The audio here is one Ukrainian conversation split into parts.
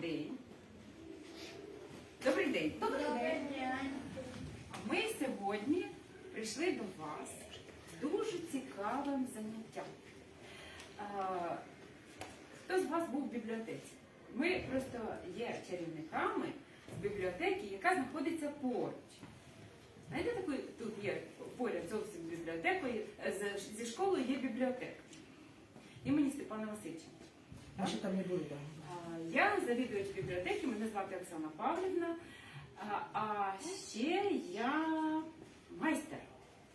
день. Добрий день. Добрий день. Ми сьогодні прийшли до вас з дуже цікавим заняттям. А, Хто з вас був в бібліотеці? Ми просто є чарівниками з бібліотеки, яка знаходиться поруч. Знаєте, такий тут є поряд зовсім бібліотекою, е, зі школою є бібліотека. Імені Степана Васильовича. Ми ще там не. А, Я завідувач бібліотеки, мене звати Оксана Павлівна. А, ще я майстер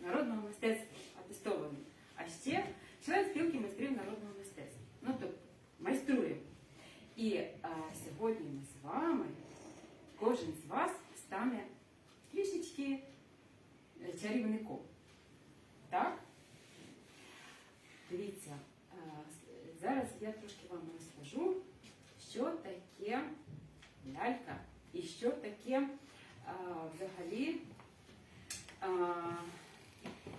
народного мистецтва атестований. А ще член спілки майстрів народного мистецтва. Ну тобто майструємо. І а, сьогодні ми з вами, кожен з вас стане трішечки чарівником. Так? Дивіться, зараз я що таке лялька і що таке а, взагалі а,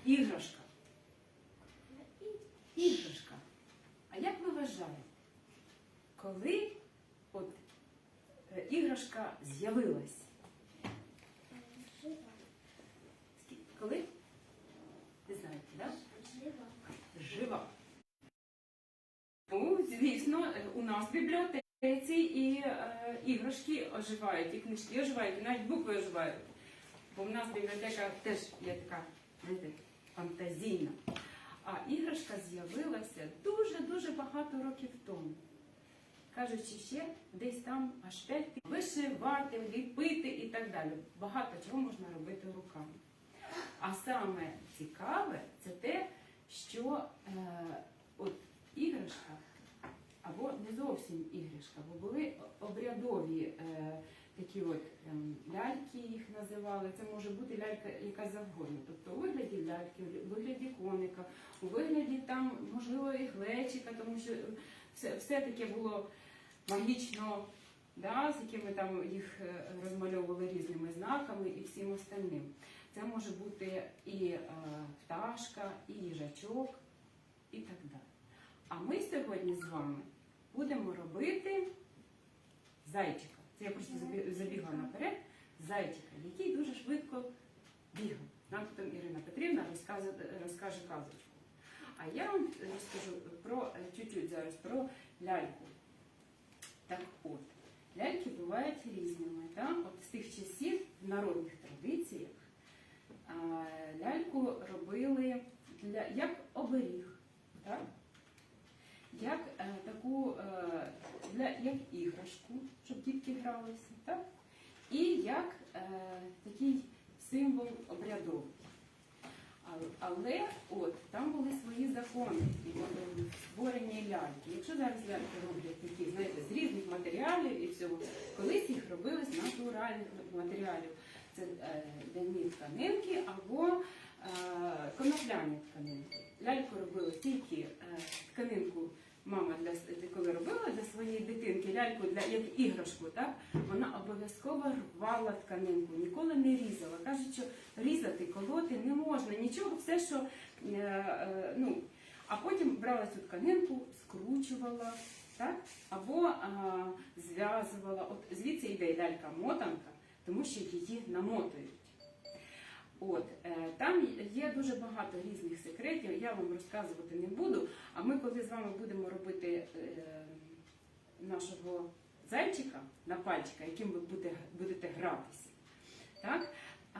іграшка. Іграшка. А як ви вважаєте, коли от е, іграшка з'явилась? Коли? Ви знаєте, так? Да? Жива. Ну, звісно, е, у нас в бібліотеці і е, іграшки оживають, і книжки оживають, і навіть букви оживають. Бо в нас бібліотека теж є така, знаєте, фантазійна. А іграшка з'явилася дуже-дуже багато років тому. Кажучи, ще десь там аж п'ять вишивати, ліпити і так далі. Багато чого можна робити руками. А саме цікаве це те, що е, от іграшка, зовсім іграшка, бо були обрядові е, такі от ем, ляльки, їх називали. Це може бути лялька яка завгодно. Тобто у вигляді ляльки, у вигляді коника, у вигляді там, можливо, і глечика, тому що все, все таке було магічно, да, з якими там їх е, розмальовували різними знаками і всім остальним. Це може бути і е, пташка, і їжачок, і так далі. А ми сьогодні з вами будемо робити зайчика. Це я просто забігла наперед. Зайчика, який дуже швидко бігав. Нам потім Ірина Петрівна розкаже, розкаже казочку. А я вам розкажу про чуть-чуть зараз про ляльку. Так от, ляльки бувають різними. Так? От з тих часів в народних традиціях ляльку робили для, як оберіг, так? Як е, таку е, для, як іграшку, щоб дітки гралися, так? і як е, такий символ обрядовий. Але, от там були свої закони і створення ляльки. Якщо зараз ляльки роблять такі, знаєте, з різних матеріалів і всього, колись їх робили з натуральних матеріалів. Це е, ляні тканинки або е, конопляні тканинки. Ляльку робили тільки е, тканинку. Мама для коли робила для своєї дитинки ляльку для як іграшку, так вона обов'язково рвала тканинку, ніколи не різала. Кажуть, що різати, колоти не можна, нічого, все, що е, е, ну, а потім брала цю тканинку, скручувала, так? або а, зв'язувала. От звідси йде лялька мотанка, тому що її намотують. От е, там є дуже багато різних секретів. Я вам розказувати не буду. А ми, коли з вами будемо робити е, нашого зайчика на пальчика, яким ви будете, гратися, так? Е,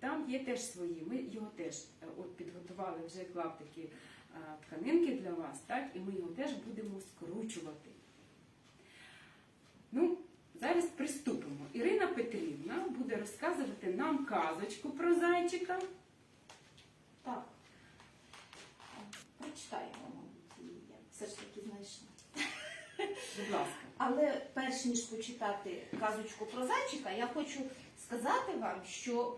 там є теж свої. Ми його теж от підготували вже клаптики е, тканинки для вас, так? І ми його теж будемо скручувати. Ну, зараз приступимо. Ірина Петрівна буде розказувати нам казочку про зайчика. Так. Прочитаємо, мабуть, її. я все ж таки знайшла. Будь ласка. Але перш ніж почитати казочку про зайчика, я хочу сказати вам, що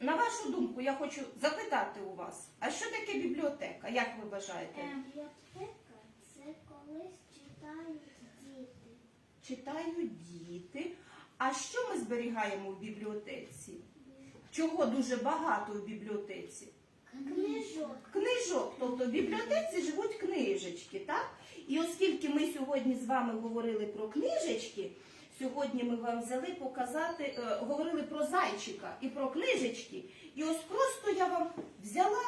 на вашу думку я хочу запитати у вас, а що таке бібліотека? Як ви вважаєте? Бібліотека це колись читають. Читають діти. А що ми зберігаємо в бібліотеці? Чого дуже багато в бібліотеці? Книжок. Книжок, тобто в бібліотеці живуть книжечки, так? І оскільки ми сьогодні з вами говорили про книжечки, сьогодні ми вам взяли показати, е, говорили про зайчика і про книжечки. І ось просто я вам взяла,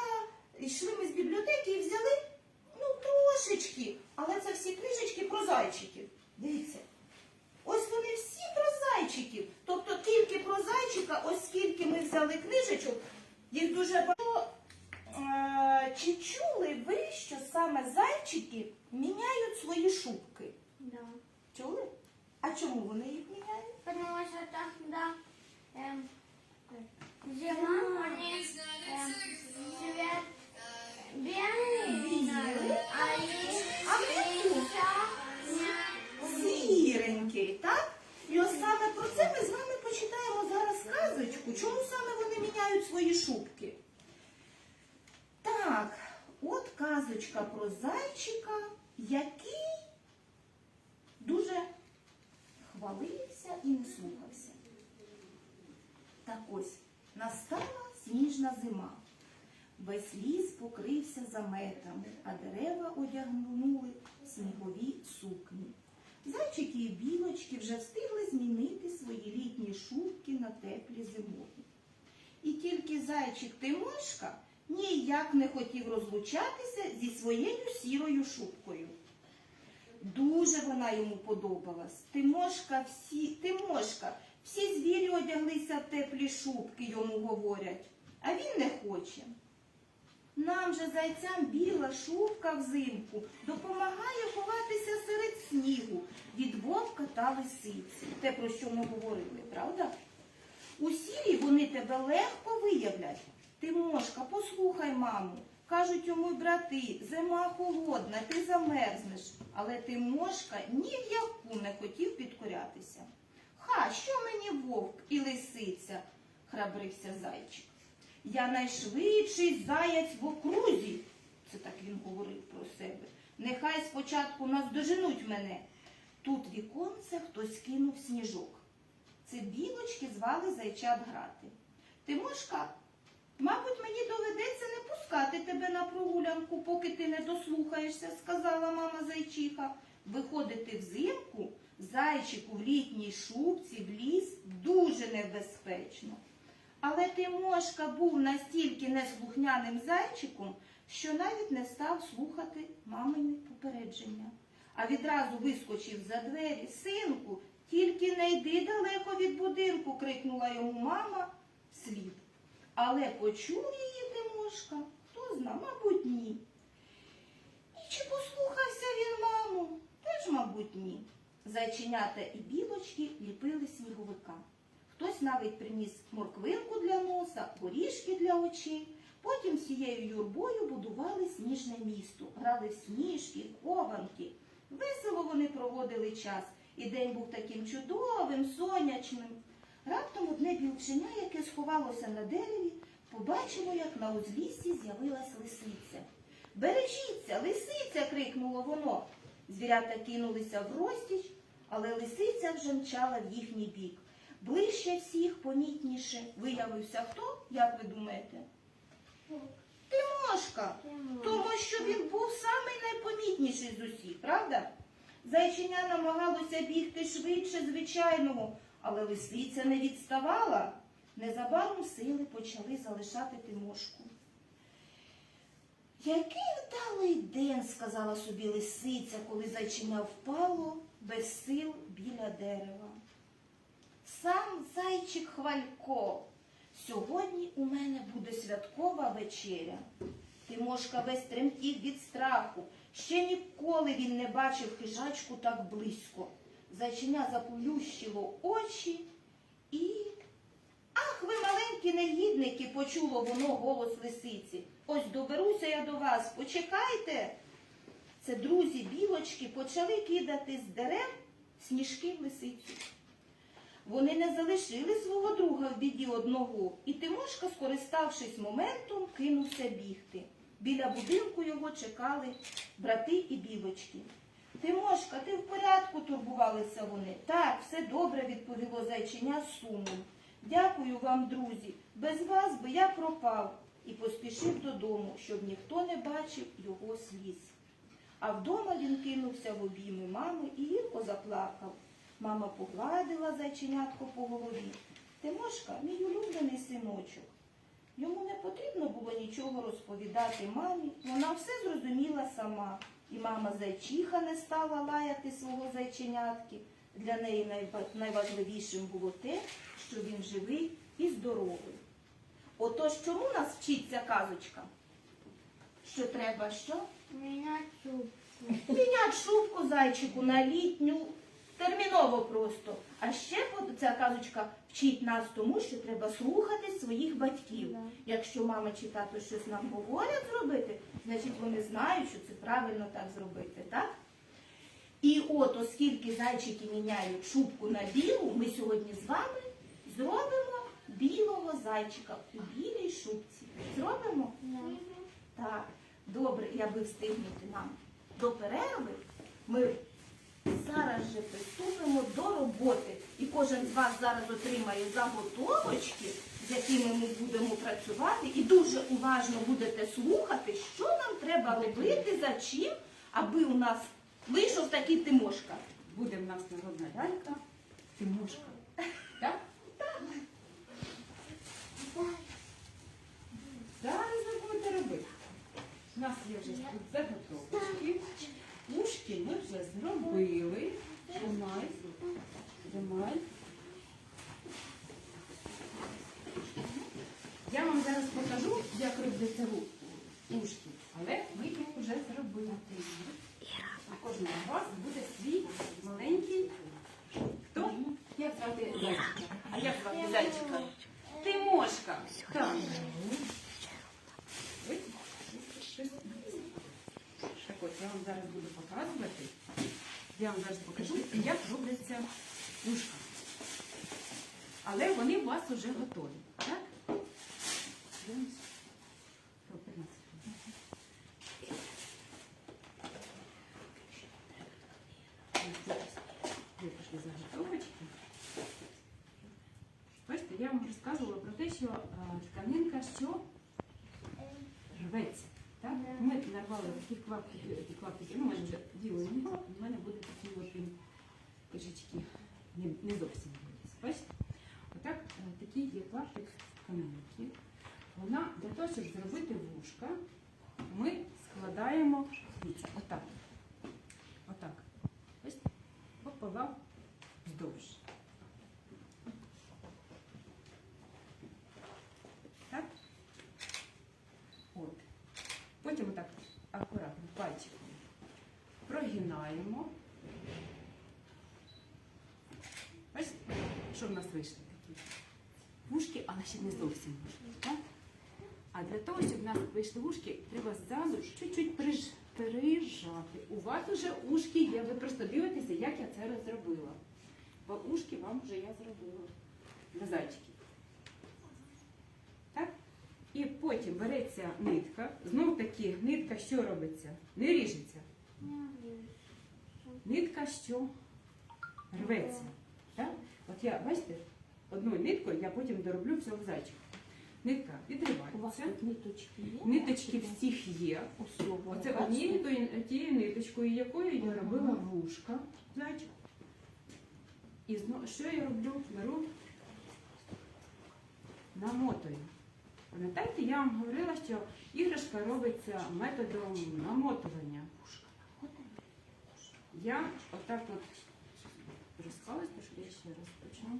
йшли ми з бібліотеки і взяли ну трошечки, але це всі книжечки про зайчиків. Дивіться. Ось вони всі про зайчиків. Тобто тільки про зайчика, оскільки ми взяли книжечок, їх дуже багато. Е, Чи чули ви, що саме зайчики міняють свої шубки? Да. Чули? А чому вони їх міняють? Потому что тогда эм, зима, они эм, цвет белый, Белый. а и А влітку? Сіренький, так? І ось саме про це ми з вами почитаємо зараз казочку. Чому саме вони міняють свої шубки? Так, от казочка про зайчика, який дуже хвалився і не слухався. Так ось настала сніжна зима. Весь ліс покрився заметами, а дерева одягнули снігові сукні. Зайчики і білочки вже встигли змінити свої літні шубки на теплі зимові. І тільки зайчик Тимошка ніяк не хотів розлучатися зі своєю сірою шубкою. Дуже вона йому подобалась. Тимошка всі, Тимошка, всі звірі одяглися в теплі шубки, йому говорять, а він не хоче. Нам же зайцям біла шубка взимку допомагає ховатися серед снігу від вовка та лисиці. Те, про що ми говорили, правда? У сірі вони тебе легко виявлять. Тимошка, послухай маму. Кажуть йому брати, зима холодна, ти замерзнеш. Але Тимошка ні в яку не хотів підкорятися. Ха, що мені вовк і лисиця? храбрився зайчик. Я найшвидший заяць в окрузі. Це так він говорив про себе. Нехай спочатку наздоженуть мене. Тут віконце хтось кинув сніжок. Це білочки звали зайчат грати. Тимошка, мабуть, мені доведеться не пускати тебе на прогулянку, поки ти не дослухаєшся, сказала мама зайчиха. Виходити взимку зайчику в літній шубці в ліс дуже небезпечно. Але Тимошка був настільки неслухняним зайчиком, що навіть не став слухати мамині попередження. А відразу вискочив за двері, синку, тільки не йди далеко від будинку, крикнула йому мама слід. Але почув її Тимошка, хто зна, мабуть, ні. І чи послухався він маму? Теж, мабуть, ні. Зайченята і білочки ліпили сніговика. Хтось навіть приніс морквинку для носа, горішки для очей. Потім всією юрбою будували сніжне місто, грали в сніжки, хованки. Весело вони проводили час, і день був таким чудовим, сонячним. Раптом одне білченя, яке сховалося на дереві, побачило, як на узліссі з'явилась лисиця. Бережіться, лисиця! крикнуло воно. Звірята кинулися в розтіч, але лисиця вже мчала в їхній бік. Ближче всіх, помітніше, виявився хто, як ви думаєте? Тимошка, тому що він був самий найпомітніший з усіх, правда? Зайчиня намагалося бігти швидше звичайного, але лисиця не відставала. Незабаром сили почали залишати Тимошку. Який вдалий день, сказала собі лисиця, коли зайчиня впало без сил біля дерева. Сам зайчик Хвалько. Сьогодні у мене буде святкова вечеря. Тимошка весь тремтів від страху. Ще ніколи він не бачив хижачку так близько. Зайчиня заплющило очі і. Ах, ви маленькі негідники, почуло воно голос лисиці. Ось доберуся я до вас, почекайте. Це друзі білочки почали кидати з дерев сніжки лисицю. Вони не залишили свого друга в біді одного, і Тимошка, скориставшись моментом, кинувся бігти. Біля будинку його чекали брати і білочки. Тимошка, ти в порядку турбувалися вони. Так, все добре, відповіло зайчиня з сумом. Дякую вам, друзі. Без вас би я пропав і поспішив додому, щоб ніхто не бачив його сліз. А вдома він кинувся в обійми мами і гірко заплакав. Мама погладила зайченятко по голові. Тимошка, мій улюблений синочок. Йому не потрібно було нічого розповідати мамі, вона все зрозуміла сама. І мама зайчиха не стала лаяти свого зайченятки. Для неї найважливішим було те, що він живий і здоровий. Отож, чому нас вчить ця казочка? Що треба що? Міняти шубку. Мінять шубку зайчику на літню, терміново просто. А ще ця казочка вчить нас тому, що треба слухати своїх батьків. Якщо мама чи тато щось нам говорять зробити, значить вони знають, що це правильно так зробити, так? І от, оскільки зайчики міняють шубку на білу, ми сьогодні з вами зробимо білого зайчика у білій шубці. Зробимо? Так, добре, і аби встигнути нам до перерви, ми зараз же приступимо до роботи. І кожен з вас зараз отримає заготовочки, з якими ми будемо працювати, і дуже уважно будете слухати, що нам треба робити, за чим, аби у нас вийшов такий Тимошка. Буде в нас народна лялька Тимошка. Зараз ви будете робити. У нас є вже тут заготовочки. Ушки ми вже зробили. Тримай. Тримай. Я вам зараз покажу, як робити пушки, ушки, але ми їх вже зробили. У кожного з вас буде свій маленький. Хто? Як звати зайчика? А як звати зайчика? Тимошка. Так. Ой, щось. Так от, я вам зараз буду показувати. Я вам зараз покажу, як робляться ушка. Але вони у вас вже готові. Так? Дивимось. Про 15 хвилин. Ви пішли заготовочки. Бачите, я вам розказувала про те, що е, тканинка що рветься. Так? Ми нарвали такі клаптики, такі клаптики, ну, у мене вже діло не у мене буде такі от кишечки, не, не зовсім. Бачите? Отак, е, такий є клаптик тканинки. Вона для того, щоб зробити вушка, ми складаємо отак. Отак. Бачите? Пополам вздовж. Так? От. Потім отак акуратно пальчиком прогинаємо. Бачите, що в нас вийшли такі? Вушки, але ще не зовсім вушки. Так? А для того, щоб в нас вийшли ушки, треба ззаду чуть-чуть приж... прижати. У вас вже ушки є, ви просто дивитеся, як я це розробила. Бо ушки вам вже я зробила для зайчиків. Так? І потім береться нитка. Знов таки нитка що робиться? Не ріжеться. Нитка що рветься. Так? От я, бачите, одною ниткою я потім дороблю всього зайчика. Нитка У вас відривається. ниточки є? Ниточки всіх є. Усього. Оце однією тією ниточкою, якою я робила вушка. Зайчик. І знову, що я роблю? Беру, намотую. Пам'ятаєте, я вам говорила, що іграшка робиться методом намотування. Я отак от розклалась, тож я ще раз почну.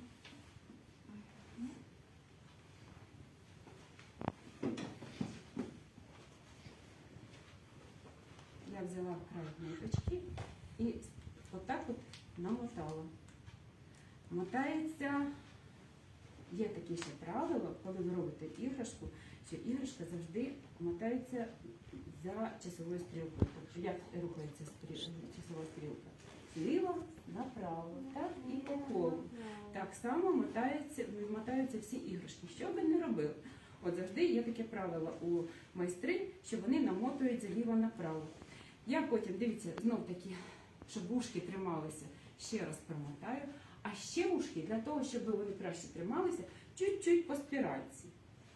Я взяла край ниточки і отак от намотала. Мотається, є такі ще правила, коли ви робите іграшку, що іграшка завжди мотається за часовою стрілкою. Тобто як рухається часова стрілка? Зліва направо, так і по колу. Так само мотаються, мотаються всі іграшки. Що би не робили? От завжди є таке правило у майстринь, що вони намотують зліва направо. Я потім, дивіться, знов таки, щоб вушки трималися, ще раз промотаю. А ще вушки, для того, щоб вони краще трималися, чуть-чуть по спіральці.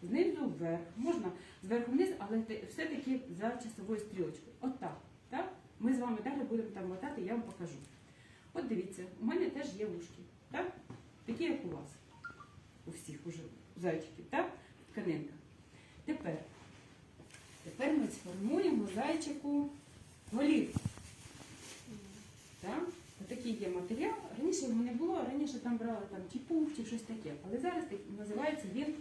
Знизу вверх. Можна зверху вниз, але все-таки за часовою стрілочкою. Отак. Так? Ми з вами далі будемо там мотати, я вам покажу. От дивіться, у мене теж є вушки, так? Такі, як у вас. У всіх уже зайчиків, так? Тканинка. Тепер, тепер ми сформуємо зайчику голівку. Так? Є матеріал. Раніше його не було, раніше там брали там пух, чи щось таке. Але зараз так називається він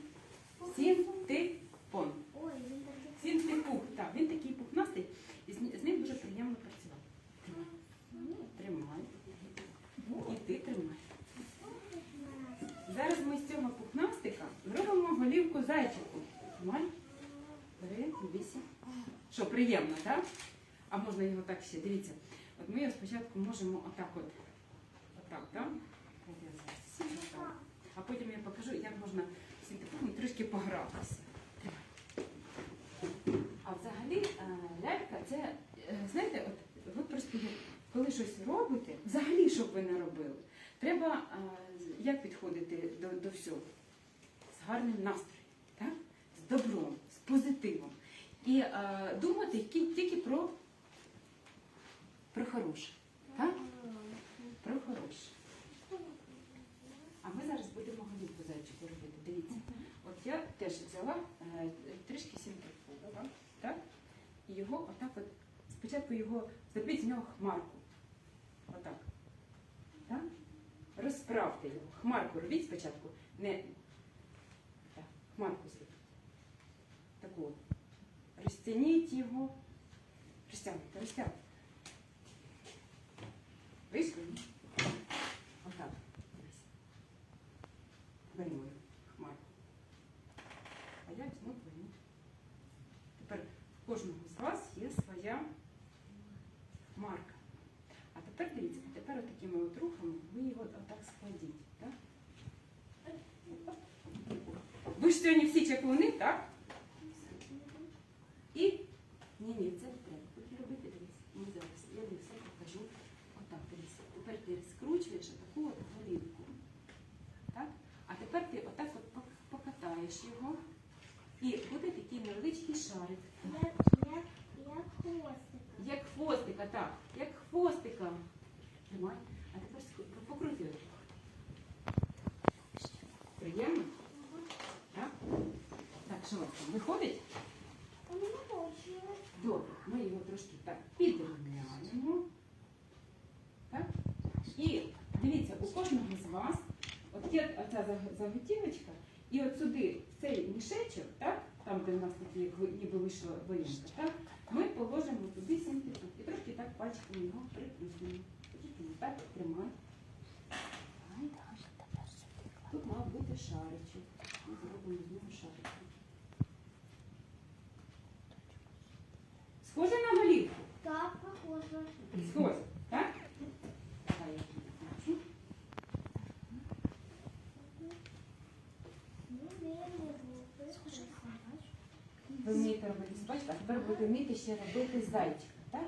синтепон. Такий. Синтепух. Так, він такий пухнастий, і з ним дуже приємно працювати. Тримай. Тримай. І ти тримай. Зараз ми з цього пухнастика зробимо голівку зайчику. Тримай. Бери, дивися. Що, приємно, так? А можна його так ще, дивіться. От ми спочатку можемо отак от. Отак, так. А потім я покажу, як можна синтепухом трішки погратися. А взагалі е, лялька це, е, знаєте, от ви просто коли щось робите, взагалі, що б ви не робили, треба е, як підходити до, до всього? З гарним настроєм, так? з добром, з позитивом. І думати тільки про, про хороше. Так? Про хороше. А ми зараз будемо голівку зайчику робити. Дивіться. От я теж взяла е, трішки сімприкова, так? І його отак от, спочатку його, зробіть з нього хмарку. Отак. Так? Розправте його. Хмарку робіть спочатку. Не так, хмарку зробіть. Таку от. Розтягніть його. Розтягнути, розтягнути. Тепер в кожного з вас є своя марка. А тепер дивіться, тепер такими от рухами ви його отак складіть. Так? Ви ж сьогодні всі чаклуни, так? І ні, ні, це не треба. Тут робити дивись. Ми зараз. Я тобі все покажу. Отак, дивись. Тепер ти скручуєш таку от голівку. Так? А тепер ти отак от пок- покатаєш його. І буде такий невеличкий шарик. Як, як, як хвостик. Як хвостика, так. Як хвостика. Тримай. А тепер покрути. Приємно? Так? Так, що у вас там? Виходить? У мене вийшло. Добре, ми його трошки так підрівняємо. Так? І дивіться, у кожного з вас от є оця заготівочка, і от сюди, в цей мішечок, там, де в нас такі ніби вийшла так, ми положимо туди синтетик І трошки так пальчиком його прикрутимо. Так, тримай. Тут мав бути шаричок. Ми зробимо з нього шаричок. Схоже на голівку? Так, похоже. Схоже, так? Давай я тобі покажу. Ну, наверное, звуки. Схоже на Ви вмієте робити собачку, а тепер будете вміти ще робити зайчика, так?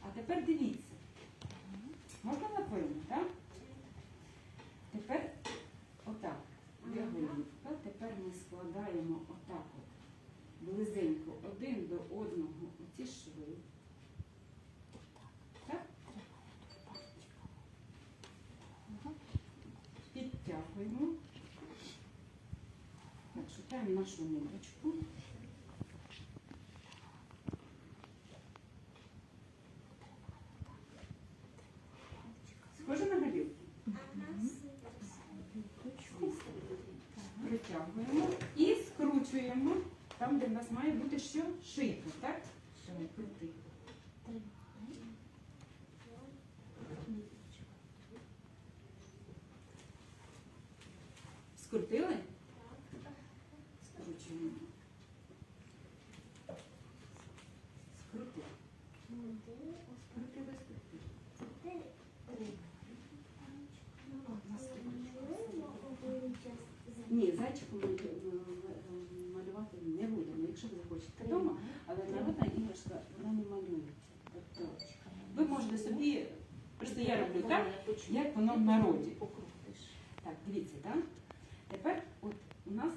А тепер дивіться. Можна напевно, так? Тепер отак. Тепер ми складаємо отак от близенько один до одного оці шви. Так? Підтягуємо. Так, нашу ниточку. Схоже на голівку? Притягуємо і скручуємо там, де в нас має бути що шийка, так? Давай, крути. Скрутили? Скручуємо. Скрутили. Скрутили, скрутили. Е, е, малювати не будемо, якщо ви захочете вдома, але народна іграшка вона не малюється. Тобто ви можете собі, просто я роблю так, як воно в народі. Так, дивіться, так? Тепер от у нас